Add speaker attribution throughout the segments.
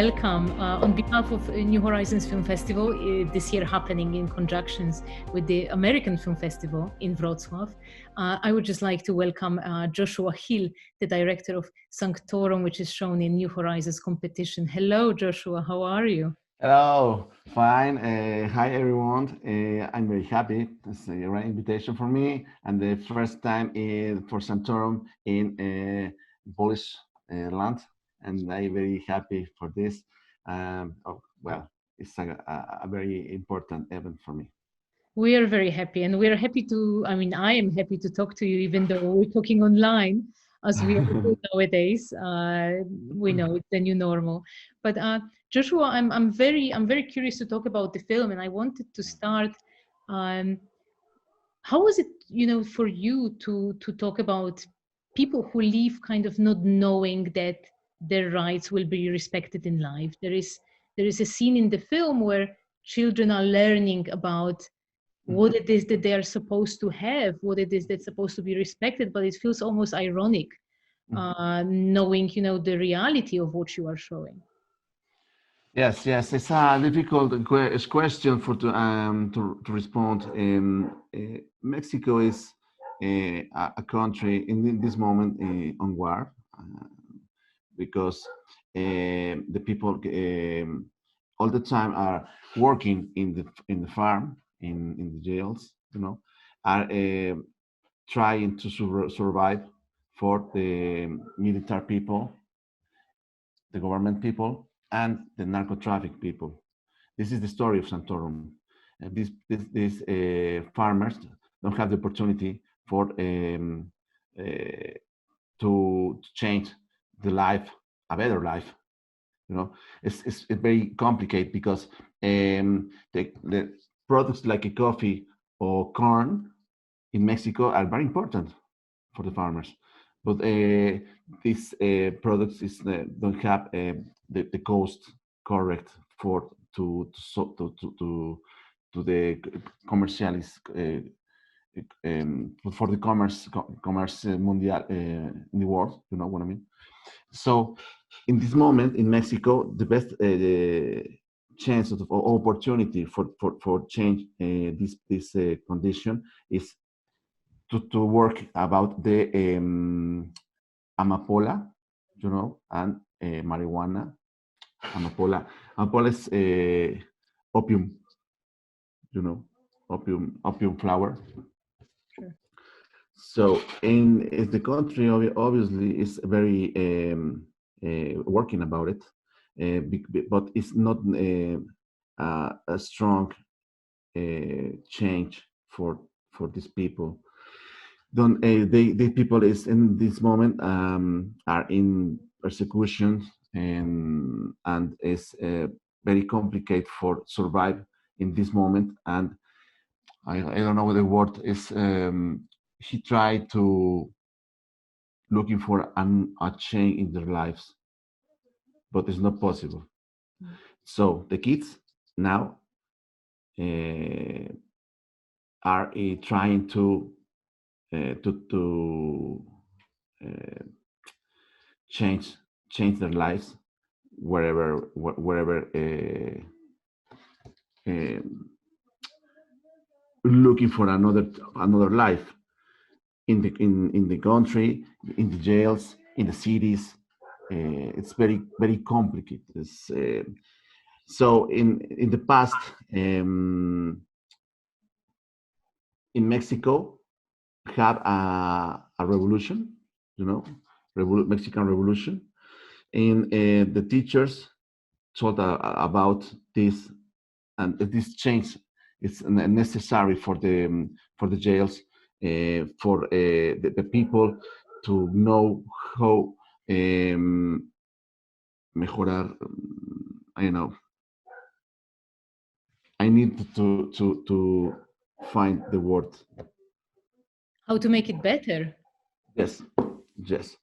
Speaker 1: welcome uh, on behalf of uh, New Horizons Film Festival, uh, this year happening in conjunctions with the American Film Festival in Wrocław. Uh, I would just like to welcome uh, Joshua Hill, the director of Sanctorum, which is shown in New Horizons competition. Hello, Joshua, how are you?
Speaker 2: Hello, fine. Uh, hi, everyone. I'm very happy. It's a great invitation for me and the first time in, for Sanctorum in Polish land and I'm very happy for this. Um, oh, well, it's a, a, very important event for me.
Speaker 1: We are very happy, and we're happy to. I mean, I am happy to talk to you, even though we're talking online, as we are nowadays. Uh, we know it's the new normal. But uh, Joshua, I'm I'm very I'm very curious to talk about the film, and I wanted to start. Um, how was it, you know, for you to to talk about people who live kind of not knowing that their rights will be respected in life. There is there is a scene in the film where children are learning about what it is that they are supposed to have, what it is that's supposed to be respected, but it feels almost ironic, mm-hmm. uh, knowing you know the reality of what you are showing.
Speaker 2: Yes, yes, it's a difficult question for to um, to, to respond. Um, uh, Mexico is uh, a country in this moment uh, on war. Because um, the people um, all the time are working in the in the farm in in the jails you know are uh, trying to sur survive for the military people the government people and the narco traffic people. This is the story of santorum. Uh, these these, uh, farmers don't have the opportunity for um, to, to change the life, a better life. You know, it's, it's, very complicated because um, the, the products like a coffee or corn in Mexico are very important for the farmers. But uh, these uh, products is, uh, don't have uh, the, the cost correct for to to to to, to the commercialist uh, um, for the commerce commerce mundial uh, in the world. You know what I mean? So in this moment in Mexico, the best uh, chance of or opportunity for, for, for change uh, this, this uh, condition is to, to work about the um, amapola, you know, and uh, marijuana. Amapola. Amapola is uh, opium, you know, opium, opium flower. So in, in the country, obviously, is very um, uh, working about it, uh, but it's not uh, a strong uh, change for for these people. Don't uh, they? The people is in this moment um, are in persecution and and it's uh, very complicated for survive in this moment and I, I don't know what the word is um, he tried to looking for an, a change in their lives, but it's not possible. Mm. So the kids now uh, are uh, trying to uh, to to change change their lives wherever wherever um, looking for another another life in the in, in the country, in the jails, in the cities. Uh, it's very very complicated. Uh, so in in the past, um, in Mexico, had a, a revolution, you know, Revol Mexican Revolution, and uh, the teachers thought uh, about this, and this change is necessary for the um, for the jails for uh, the, the, people to know how um, mejorar. I know. I need to to to find the word.
Speaker 1: How to make it better?
Speaker 2: Yes, yes,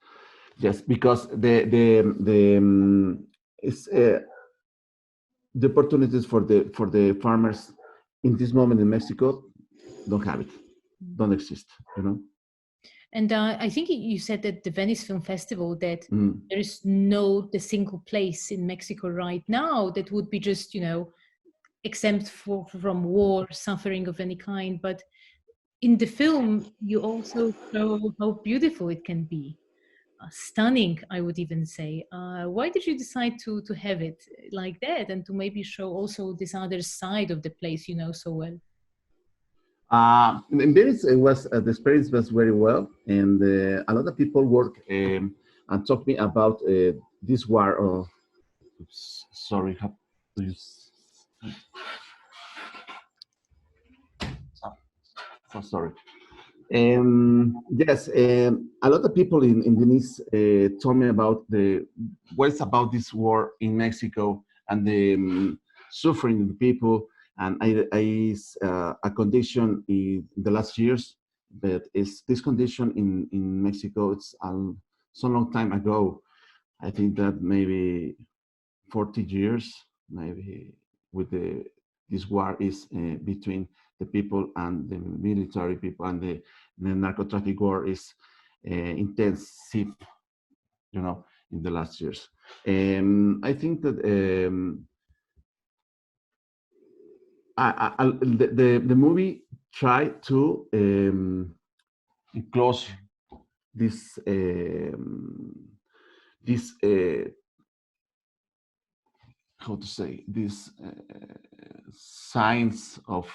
Speaker 2: yes. Because the the the um, it's uh, the opportunities for the for the farmers in this moment in Mexico don't have it don't exist you know
Speaker 1: And uh, I think you said that the Venice Film Festival that
Speaker 2: Mm.
Speaker 1: there is no the single place in Mexico right now that would be just you know exempt for, from war, suffering of any kind. But in the film, you also show how beautiful it can be, uh, stunning. I would even say. Uh, why did you decide to to have it like that and to maybe show also this other side of the place you know so well?
Speaker 2: Uh, in Venice, it was uh, the experience was very well, and uh, a lot of people work um, and talk me about uh, this war. Sorry? Oh, so sorry. Um, yes, um, a lot of people in, in Venice uh, told me about the what's about this war in Mexico and the um, suffering of the people and I, I uh, a condition in the last years, but it's this condition in in Mexico. It's um, so long time ago. I think that maybe 40 years, maybe with the this war is uh, between the people and the military people and the, the narcotraffic war is uh, intensive, you know, in the last years. Um, I think that um, I, I, the, the the movie tried to um, enclose this um, this uh, how to say this uh, signs of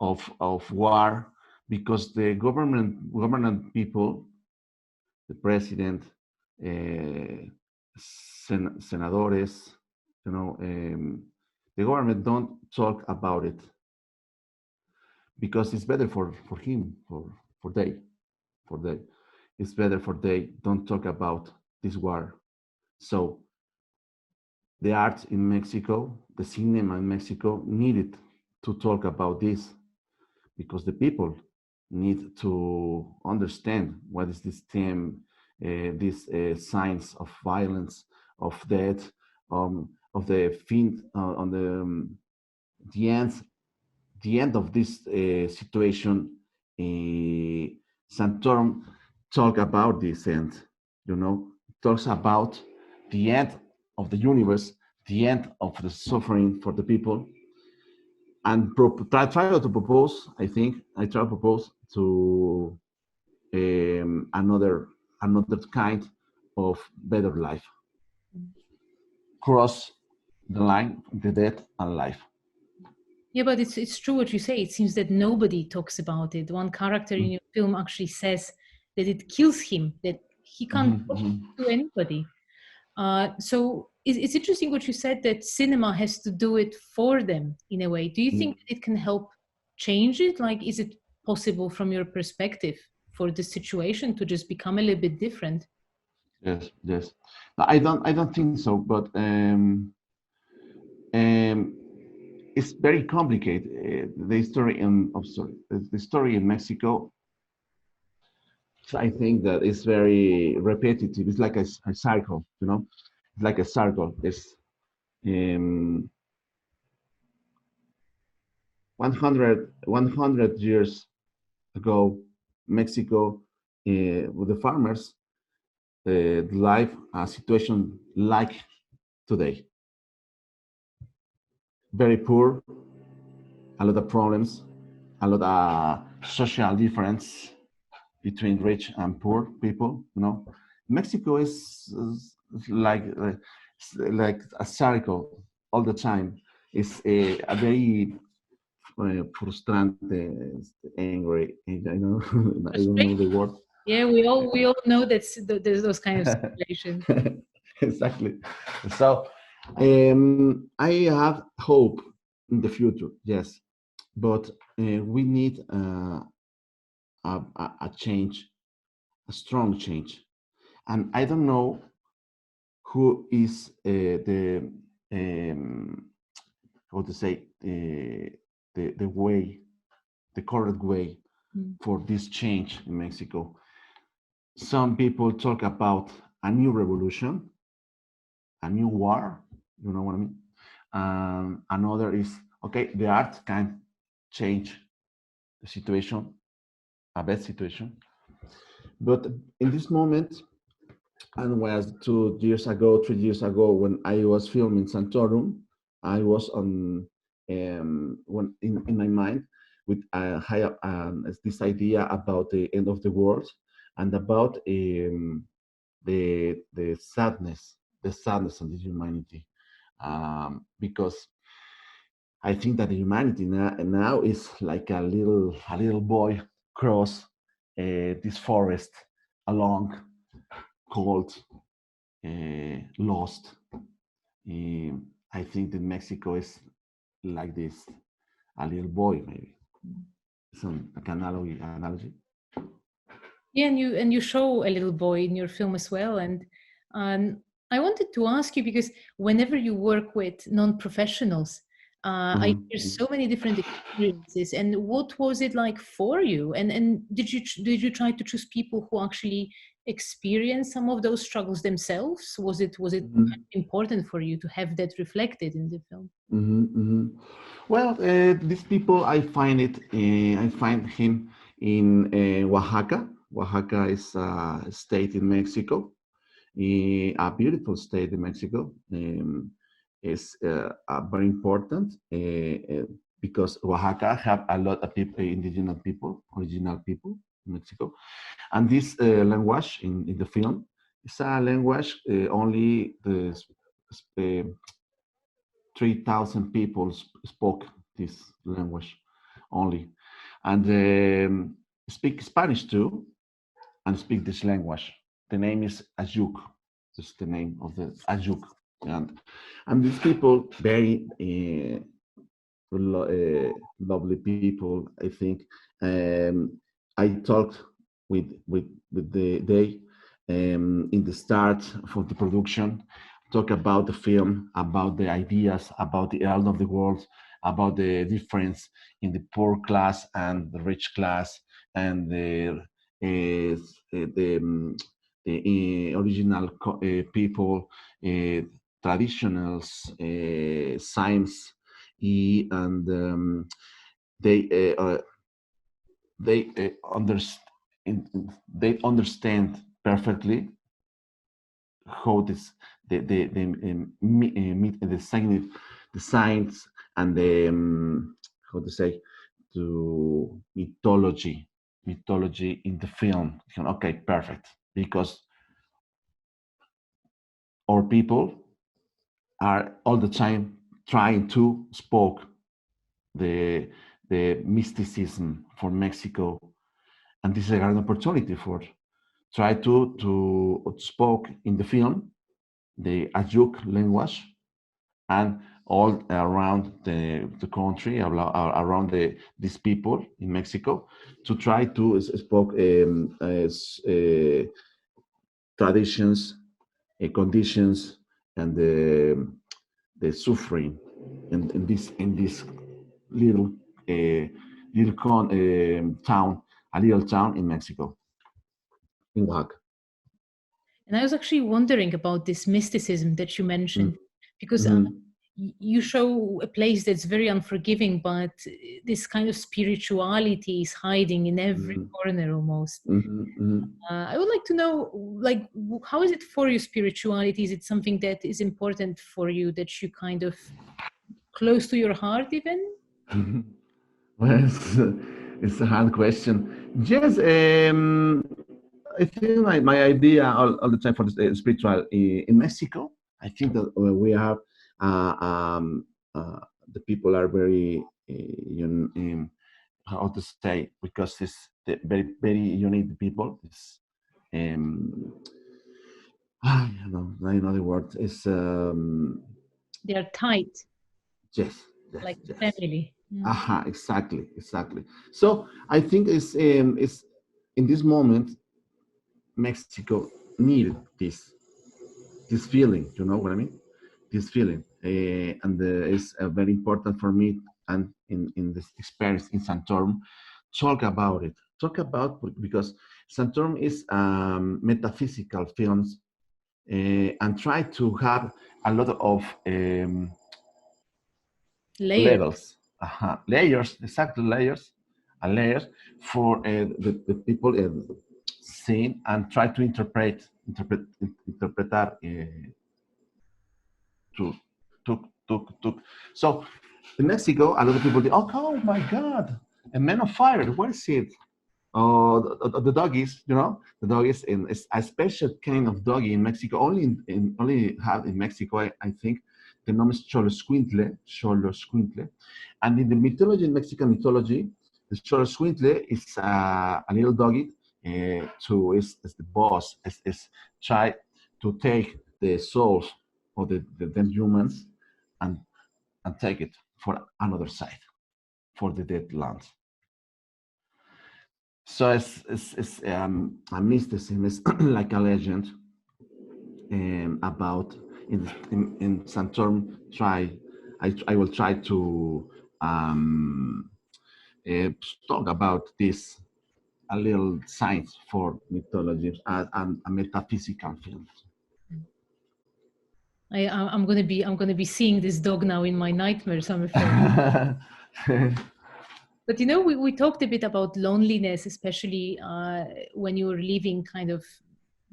Speaker 2: of of war because the government government people, the president, uh, sen- senadores, you know. Um, the government don't talk about it because it's better for for him for for they for they. It's better for they don't talk about this war. So the art in mexico the cinema in mexico needed to talk about this because the people need to understand what is this theme uh, these uh, signs of violence of death um, of the fin uh, on the um, the end the end of this uh, situation uh, santorum talk about this end you know? Talks about the end of the universe the end of the suffering for the people and pro- try, try to propose i think i try to propose to um, another another kind of better life. Cross the line the death and life
Speaker 1: Yeah, but it's it's true what you say. It seems that nobody talks about it. One character in your film actually says that it kills him, that he can't
Speaker 2: Mhm,
Speaker 1: talk
Speaker 2: mhm.
Speaker 1: to anybody. Uh, so it's, it's interesting what you said that cinema has to do it for them in a way. Do you
Speaker 2: Mm.
Speaker 1: think it can help change it? Like, is it possible from your perspective for the situation to just become a little bit different?
Speaker 2: Yes, yes. No, I don't. I don't think so. But um, um, it's very complicated. Uh, the story in, oh, sorry, the, story in Mexico. I think that it's very repetitive. It's like a cycle, you know. It's like a circle. It's um, 100, 100 years ago, Mexico, uh, with the farmers, uh, life a situation like today. Very poor, a lot of problems, a lot of social difference between rich and poor people. You know, Mexico is, is like uh, like a circle all the time. It's a, a very uh, frustrante, angry. I know I don't know the word.
Speaker 1: Yeah, we all we all know that there's those kind of situations.
Speaker 2: exactly. So um, I have hope in the future, yes, but uh, we need uh, a, a, change, a strong change, and I don't know who is uh, the um, how to say uh, the the way, the correct way
Speaker 1: Mm.
Speaker 2: for this change in Mexico. Some people talk about a new revolution, a new war. You know what I mean? Um, another is okay. The art can change the situation, a bad situation, but in this moment, and was two years ago, three years ago, when I was filming Santorum, I was on um, when in, in my mind with a high, um, this idea about the end of the world and about um, the the sadness, the sadness of the humanity, um, because I think that humanity now, now is like a little a little boy cross uh, this forest along, cold, uh, lost. Um, I think that Mexico is like this, a little boy maybe. Some like analogy, analogy.
Speaker 1: Yeah, and you and you show a little boy in your film as well. And um, I wanted to ask you because whenever you work with non-professionals, uh, I
Speaker 2: Mhm.
Speaker 1: hear so many different experiences. And what was it like for you? And and did you did you try to choose people who actually experience some of those struggles themselves? Was it was it
Speaker 2: Mhm.
Speaker 1: important for you to have that reflected in the film?
Speaker 2: hmm hmm Well, uh, these people, I find it, uh, I find him in uh, Oaxaca. Oaxaca is a state in Mexico, a beautiful state in Mexico. Um, is uh, very important uh, because Oaxaca have a lot of people, indigenous people, original people in Mexico, and this uh, language in, in the film is a language uh, only the uh, 3,000 people sp- spoke this language only, and um, speak Spanish too, and speak this language. The name is Ayuk. This is the name of the Ayuk, and and these people very uh, lo- uh, lovely people. I think um, I talked with with with the they um, in the start for the production talk about the film, about the ideas, about the end of the world, about the difference in the poor class and the rich class, and the uh, the, um, the uh, original co- uh, people, traditionals, science, e- and um, they uh, they understand they understand perfectly how this the the the um, the science the and the um, how to say to mythology mythology in the film. Okay perfect because our people are all the time trying to spoke the the mysticism for Mexico, and this is a great opportunity for try to to spoke in the film the Ayuk language and all around the, the country around the these people in Mexico to try to s- spoke um, as, uh, traditions, uh, conditions, and the the suffering in, in this in this little uh, little con, um town, a little town in Mexico, in Oaxaca.
Speaker 1: And I was actually wondering about this mysticism that you mentioned, because uh,
Speaker 2: Mhm.
Speaker 1: y- you show a place that's very unforgiving, but uh, this kind of spirituality is hiding in every
Speaker 2: Mhm.
Speaker 1: corner almost.
Speaker 2: Mhm, mhm.
Speaker 1: Uh, I would like to know, like, how is it for you, spirituality? Is it something that is important for you that you kind of close to your heart, even?
Speaker 2: Well, it's, it's a hard question. Yes, um, I think my, my idea all, all the time for the uh, spiritual in Mexico, I think that uh, we have uh, um, uh, the people are very, uh, un, um, how to say, because it's the very very unique people. It's um, I don't know, I know the word. It's um,
Speaker 1: They are tight,
Speaker 2: yes, yes,
Speaker 1: like
Speaker 2: yes.
Speaker 1: family. Mm.
Speaker 2: Aha, exactly, exactly. So I think it's um, it's in this moment Mexico needed this this feeling. You know what I mean? This feeling, uh, and uh, it's uh, very important for me. And in in this experience in Santorum, talk about it. Talk about because Santorum is um, metaphysical films, uh, and try to have a lot of um,
Speaker 1: Layer.
Speaker 2: levels, uh layers, exactly layers, and layers for uh, the, the people, uh, scene and try to interpret, interpret, interpretar uh, to, to, took, took. So in Mexico, a lot of people think, oh, oh my God, a man of fire, where is it? Oh, the, the doggies, you know, the doggies in a special kind of doggy in Mexico, only in, in only have in Mexico, I, I think. The name is Xoloescuintle, Xoloescuintle. And in the mythology, in Mexican mythology, the Xoloescuintle is uh, a little doggy uh, to is, is the boss, is, is try to take the souls of the, the, the humans and and take it for another side, for the dead lands. So it's, it's, it's um, a mysticism, it's like a legend um, about in, in, in some term try, I, I will try to um, uh, talk about this a little science for mythology and, a metaphysical film.
Speaker 1: I, I'm gonna be I'm gonna be seeing this dog now in my nightmares. I'm afraid. but you know, we, we talked a bit about loneliness, especially uh, when you're living kind of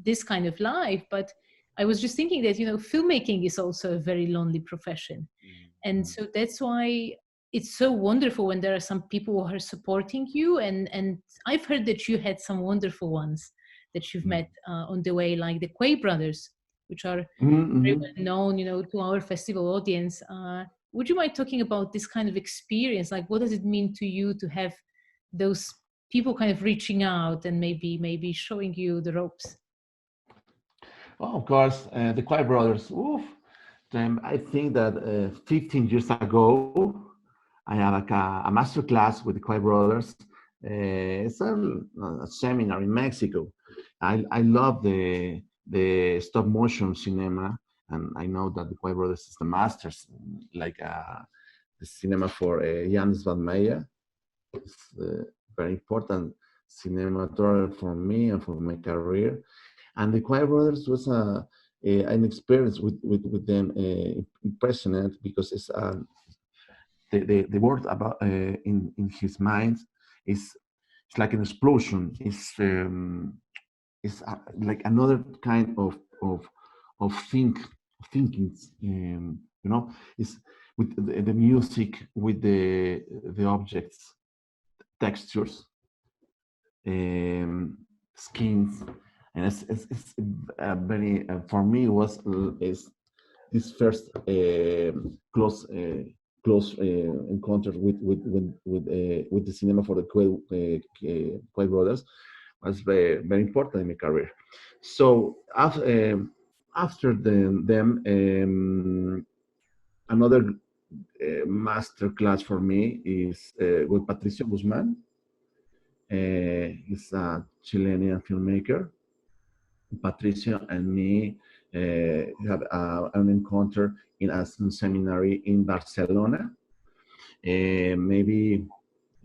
Speaker 1: this kind of life. But I was just thinking that you know, filmmaking is also a very lonely profession, and
Speaker 2: Mm.
Speaker 1: so that's why it's so wonderful when there are some people who are supporting you. And and I've heard that you had some wonderful ones that you've
Speaker 2: Mm.
Speaker 1: met uh, on the way, like the Quay brothers, which are
Speaker 2: Mhm,
Speaker 1: very well known, you know, to our festival audience. Uh, would you mind talking about this kind of experience? Like, what does it mean to you to have those people kind of reaching out and maybe maybe showing you the ropes?
Speaker 2: Oh, of course, uh, the Quiet Brothers. Oof. Then I think that uh, 15 years ago, I had like a, a master class with the Quiet Brothers. Uh, it's a, a seminar in Mexico. I, I love the the stop motion cinema, and I know that the Quiet Brothers is the masters, like uh, the cinema for uh, Jan Svanmeier. It's uh, very important cinematographer for me and for my career and the Quiet Brothers was a, a an experience with with, with them uh, impressionant because it's um, the, the the word about uh, in in his mind is it's like an explosion. It's um, it's uh, like another kind of of of think thinking. Um, you know, is with the, the music, with the the objects, textures, um, skins and it's, it's, it's very uh, for me was uh, is this first uh, close close uh, encounter with with with with, with the cinema for the Quay, Quaid brothers was very very important in my career. So after um, after the, them, um, another uh, master class for me is uh, with Patricio Guzman. Uh, he's a Chilean filmmaker. Patricio and me uh, had an encounter in a seminary in Barcelona, maybe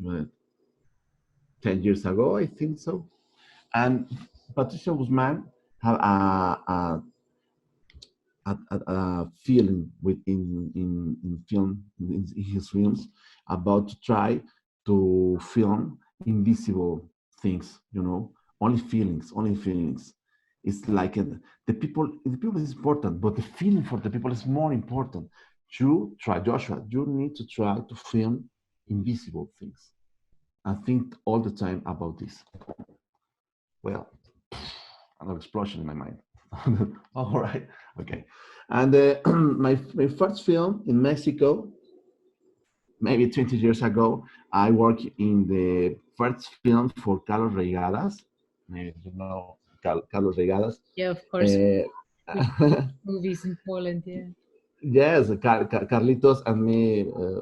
Speaker 2: uh, 10 years ago, I think so. And Patricia Guzman had a, a, a, a, feeling within in, in film, in his films, about to try to film invisible things, you know, only feelings, only feelings. It's like a, the people the people is important but the feeling for the people is more important. You try joshua you need to try to film invisible things. I think all the time about this well an explosion in my mind all right okay and uh, my, my first film in mexico maybe 20 years ago i worked in the first film for carlos reigadas maybe you know Carlos Regadas.
Speaker 1: Yeah, of course.
Speaker 2: Uh,
Speaker 1: movies in Poland, yeah.
Speaker 2: Yes, Car Car Carlitos and me uh,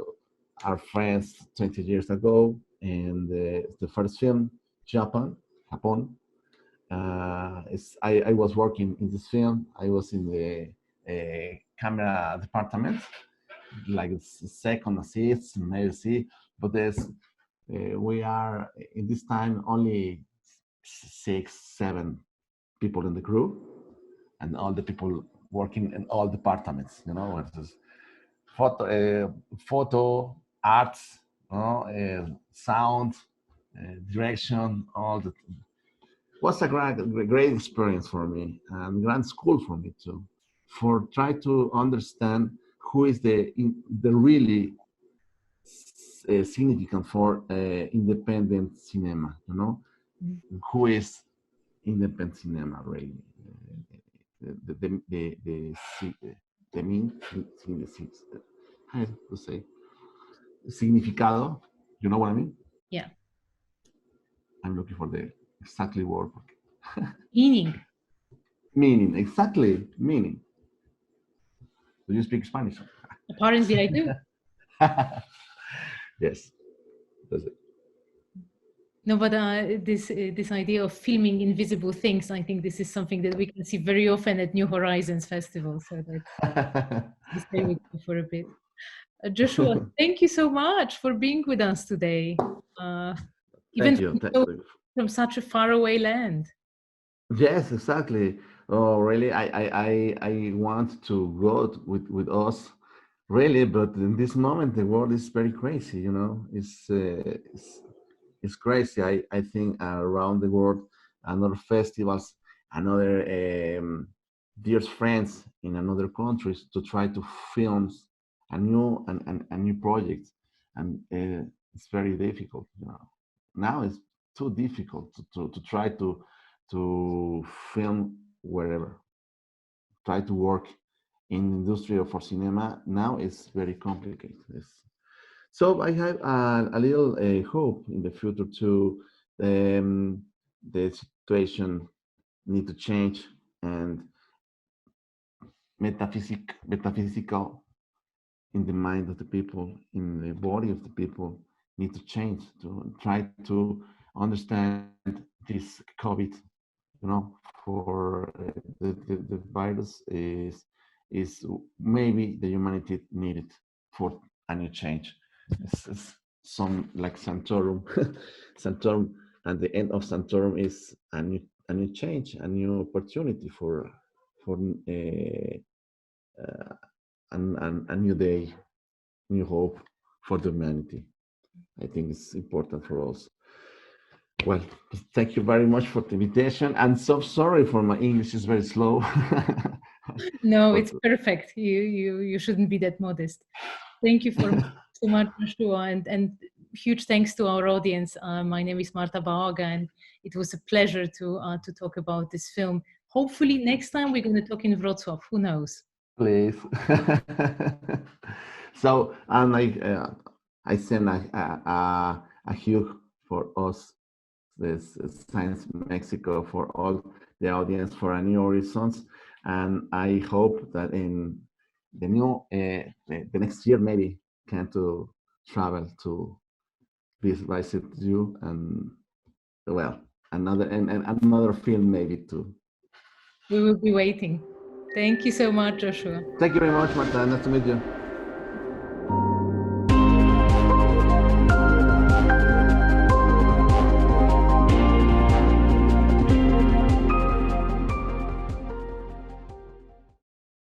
Speaker 2: are friends 20 years ago, and uh, the first film, Japan, Japón. Uh, I, I, was working in this film. I was in the camera department, like second assist, maybe see, but there's we are in this time only six, seven people in the crew and all the people working in all departments, you know, it's photo, uh, photo, arts, you know, uh, sound, uh, direction, all the, was a great, great experience for me and grand school for me too. For try to understand who is the the really uh, significant for uh, independent cinema. You know, mm-hmm. who is independent cinema really? Uh, the the the the, the, the mean how to say significado. You know what I mean?
Speaker 1: Yeah.
Speaker 2: I'm looking for the exactly word.
Speaker 1: meaning.
Speaker 2: Meaning, exactly, meaning. Do you speak Spanish?
Speaker 1: Apparently I do.
Speaker 2: yes, does it.
Speaker 1: No, but uh, this uh, this idea of filming invisible things, I think this is something that we can see very often at New Horizons Festival. So that stay with you for a bit. Uh, Joshua, thank you so much for being with us today. Uh,
Speaker 2: even thank you. Thank you.
Speaker 1: From such a faraway land.
Speaker 2: Yes, exactly. Oh, really? I I I, I want to go with with us really but in this moment the world is very crazy you know it's uh, it's, it's, crazy i i think uh, around the world another festivals another um, dear friends in another countries to try to film a new and, a new project and uh, it's very difficult you know now it's too difficult to, to, to try to to film wherever try to work in industry or for cinema now is very complicated. It's, so I have a, a little uh, hope in the future to um, the situation need to change and metaphysic, metaphysical in the mind of the people, in the body of the people need to change to try to understand this COVID, you know, for uh, the, the, the virus is is maybe the humanity needed for a new change. It's, it's some like Santorum, Santorum, and the end of Santorum is a new a new change, a new opportunity for for a, uh, uh, an, an, a new day, new hope for the humanity. I think it's important for us. Well, thank you very much for the invitation. And so sorry for my English is very slow.
Speaker 1: no, it's perfect. You you you shouldn't be that modest. Thank you for so much, Joshua, and and huge thanks to our audience. Uh, my name is Marta Baoga, and it was a pleasure to uh, to talk about this film. Hopefully, next time we're going to talk in Wrocław. Who knows?
Speaker 2: Please. so, and I uh, I send a, a, a huge for us this Science Mexico for all the audience for a new horizons and I hope that in the new uh, the next year maybe can to travel to visit you and well another and, and another film maybe too.
Speaker 1: We will be waiting. Thank you so much, Joshua.
Speaker 2: Thank you very much, Marta. Nice to meet you.